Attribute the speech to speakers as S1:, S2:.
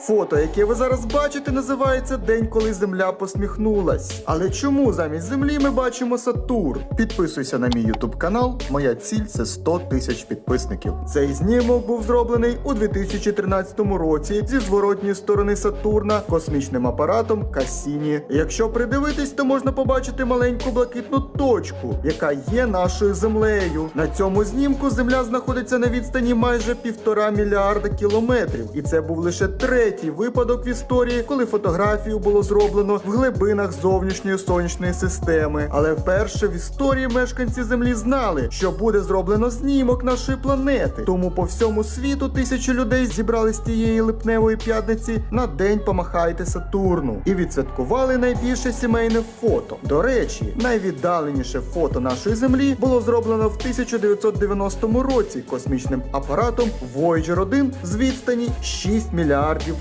S1: Фото, яке ви зараз бачите, називається День, коли Земля посміхнулась. Але чому замість Землі ми бачимо Сатурн? Підписуйся на мій ютуб канал. Моя ціль це 100 тисяч підписників. Цей знімок був зроблений у 2013 році зі зворотньої сторони Сатурна космічним апаратом Кассіні. Якщо придивитись, то можна побачити маленьку блакитну точку, яка є нашою землею. На цьому знімку Земля знаходиться на відстані майже півтора мільярда кілометрів, і це був лише третій випадок в історії, коли фотографію було зроблено в глибинах зовнішньої сонячної системи. Але вперше в історії мешканці Землі знали, що буде зроблено знімок нашої планети. Тому по всьому світу тисячі людей зібрались тієї липневої п'ятниці на день помахайте Сатурну і відсвяткували найбільше сімейне фото. До речі, найвіддаленіше фото нашої землі було зроблено в 1990 році космічним апаратом Voyager 1 з відстані 6 мільярдів